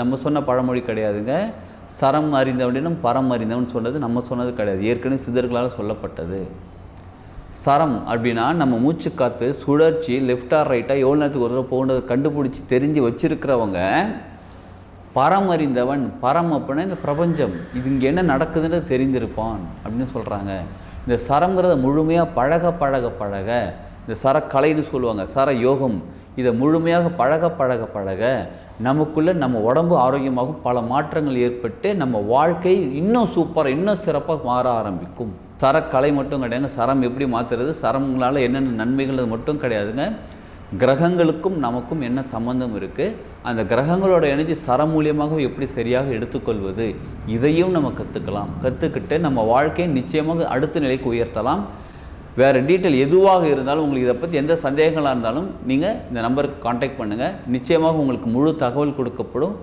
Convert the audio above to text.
நம்ம சொன்ன பழமொழி கிடையாதுங்க. சரம் அறிந்தவனிடம் பரம் அறிந்தவன் சொன்னது நம்ம சொன்னது கிடையாது. ஏற்கனவே சிதர்களால் சொல்லப்பட்டது. சரம் அப்படின்னா நம்ம மூச்சு காற்று சுழற்சி லெஃப்டா ரைட்டாக எவ்வளோ நேரத்துக்கு ஒரு தடவை போகணுன்றதை கண்டுபிடிச்சி தெரிஞ்சு வச்சுருக்கிறவங்க பரம் அறிந்தவன் பரம் அப்படின்னா இந்த பிரபஞ்சம். இது இங்கே என்ன நடக்குதுன்னு தெரிந்திருப்பான் அப்படின்னு சொல்கிறாங்க இந்த சரங்கிறத முழுமையாக பழக பழக பழக. இந்த சரக்கலைன்னு சொல்லுவாங்க. சர யோகம் இதை முழுமையாக பழக பழக பழக நமக்குள்ளே நம்ம உடம்பு ஆரோக்கியமாகும். பல மாற்றங்கள் ஏற்பட்டு நம்ம வாழ்க்கை இன்னும் சூப்பராக இன்னும் சிறப்பாக மாற ஆரம்பிக்கும். சரக்கலை மட்டும் கிடையாதுங்க. சரம் எப்படி மாற்றுறது சரங்களால் என்னென்ன நன்மைகள் அது மட்டும் கிடையாதுங்க. கிரகங்களுக்கும் நமக்கும் என்ன சம்பந்தம் இருக்குது அந்த கிரகங்களோட எனர்ஜி சரம் மூலியமாக எப்படி சரியாக எடுத்துக்கொள்வது? இதையும் நம்ம கற்றுக்கலாம் கற்றுக்கிட்டு நம்ம வாழ்க்கையை நிச்சயமாக அடுத்த நிலைக்கு உயர்த்தலாம். வேறு டீட்டெயில் எதுவாக இருந்தாலும் உங்களுக்கு இதை பற்றி எந்த சந்தேகங்களாக இருந்தாலும் நீங்கள் இந்த நம்பருக்கு காண்டாக்ட் பண்ணுங்கள் நிச்சயமாக உங்களுக்கு முழு தகவல் கொடுக்கப்படும்.